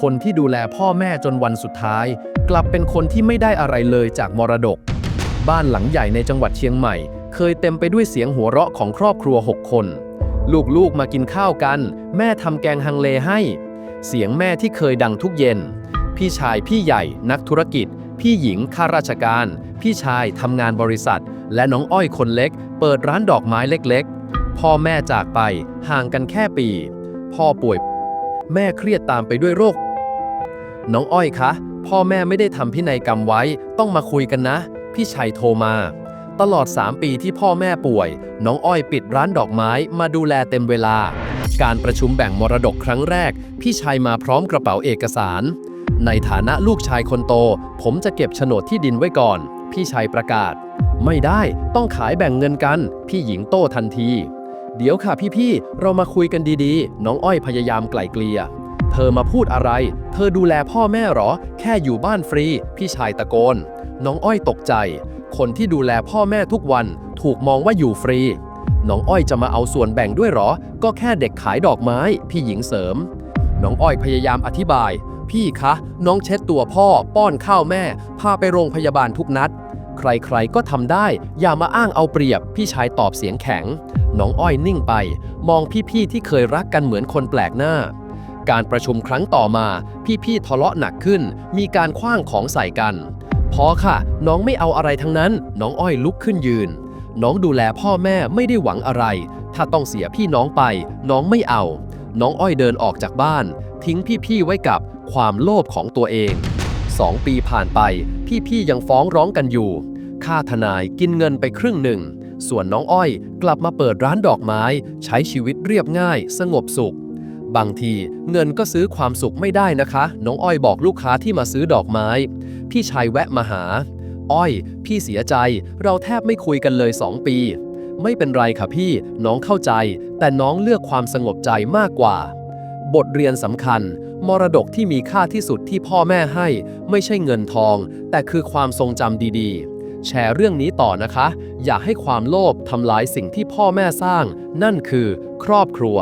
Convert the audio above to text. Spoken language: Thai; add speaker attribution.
Speaker 1: คนที่ดูแลพ่อแม่จนวันสุดท้าย กลับเป็นคนที่ไม่ได้อะไรเลยจากมรดก บ้านหลังใหญ่ในจังหวัดเชียงใหม่ เคยเต็มไปด้วยเสียงหัวเราะของครอบครัว 6 คน ลูกๆมากินข้าวกัน แม่ทำแกงฮังเลให้ เสียงแม่ที่เคยดังทุกเย็น พี่ชายพี่ใหญ่นักธุรกิจ พี่หญิงข้าราชการ พี่ชายทำงานบริษัท และน้องอ้อยคนเล็ก เปิดร้านดอกไม้เล็กๆ พ่อแม่จากไปห่างกันแค่ปี พ่อป่วยแม่เครียดตามไปด้วยโรค น้องอ้อยคะ พ่อแม่ไม่ได้ทำพินัยกรรมไว้ ต้องมาคุยกันนะ พี่ชัยโทรมา ตลอด 3 ปีที่พ่อแม่ป่วย น้องอ้อยปิดร้านดอกไม้มาดูแลเต็มเวลา การประชุมแบ่งมรดกครั้งแรก พี่ชัยมาพร้อมกระเป๋าเอกสาร ในฐานะลูกชายคนโต ผมจะเก็บโฉนดที่ดินไว้ก่อน พี่ชัยประกาศ ไม่ได้ต้องขายแบ่งเงินกัน พี่หญิงโต้ทันที เดี๋ยวค่ะพี่ๆเรามาคุยกันดีๆ น้องอ้อยพยายามไกล่เกลี่ย ธอมาพูดอะไร เธอดูแลพ่อแม่หรอ แค่อยู่บ้านฟรี พี่ชายตะโกน น้องอ้อยตกใจ คนที่ดูแลพ่อแม่ทุกวัน ถูกมองว่าอยู่ฟรี น้องอ้อยจะมาเอาส่วนแบ่งด้วยหรอ ก็แค่เด็กขายดอกไม้ พี่หญิงเสริม น้องอ้อยพยายามอธิบาย พี่คะ น้องเช็ดตัวพ่อ ป้อนข้าวแม่ พาไปโรงพยาบาลทุกนัด ใครๆก็ทำได้ อย่ามาอ้างเอาเปรียบ พี่ชายตอบเสียงแข็ง น้องอ้อยนิ่งไป มองพี่ๆที่เคยรักกันเหมือนคนแปลกหน้า การประชุมครั้งต่อมา พี่ๆทะเลาะหนักขึ้น มีการคว้างของใส่กัน พอค่ะ น้องไม่เอาอะไรทั้งนั้น น้องอ้อยลุกขึ้นยืน น้องดูแลพ่อแม่ไม่ได้หวังอะไร ถ้าต้องเสียพี่น้องไป น้องไม่เอา น้องอ้อยเดินออกจากบ้าน ทิ้งพี่ๆไว้กับความโลภของตัวเองสองปีผ่านไป พี่ๆยังฟ้องร้องกันอยู่ ค่าทนายกินเงินไปครึ่งหนึ่ง ส่วนน้องอ้อยกลับมาเปิดร้านดอกไม้ ใช้ชีวิตเรียบง่าย สงบสุข บางทีเงินก็ซื้อความสุขไม่ได้นะคะ น้องอ้อยบอกลูกค้าที่มาซื้อดอกไม้ พี่ชายแวะมาหา อ้อย พี่เสียใจ เราแทบไม่คุยกันเลยสองปี ไม่เป็นไรค่ะพี่ น้องเข้าใจ แต่น้องเลือกความสงบใจมากกว่า บทเรียนสำคัญ มรดกที่มีค่าที่สุดที่พ่อแม่ให้ ไม่ใช่เงินทอง แต่คือความทรงจำดีๆแชร์เรื่องนี้ต่อนะคะ อย่าให้ความโลภทำลายสิ่งที่พ่อแม่สร้าง นั่นคือครอบครัว